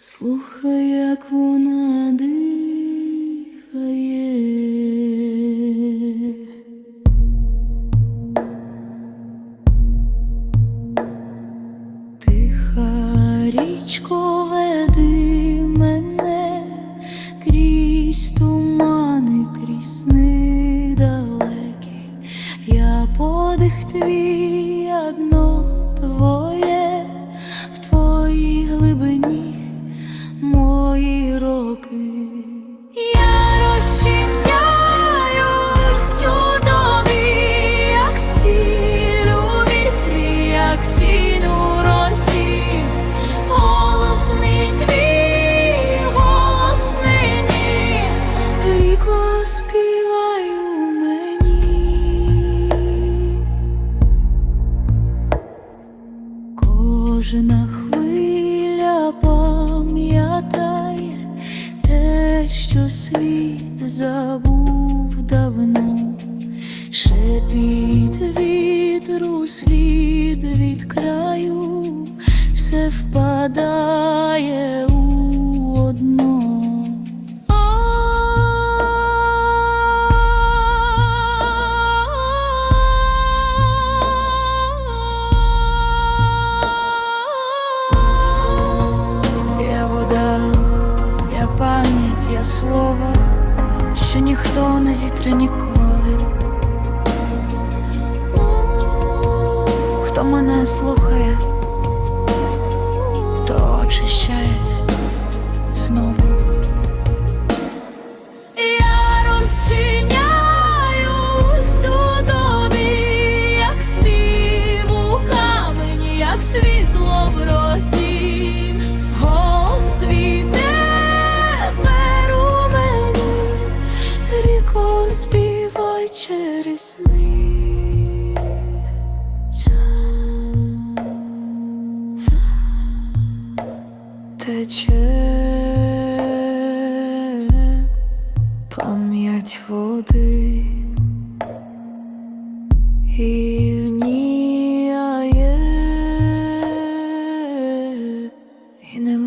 Слухай, як вона річко веди мене крізь тумани, крізь сни далекі, я подих твій одно Кожна хвиля пам'ятає те, що світ забув давно, шепіт вітру, слід від краю, все впадає у що ніхто не зітре ніколи. Хто мене слухає, то очищаюсь знову. тече пам'ять води і в ній є, і не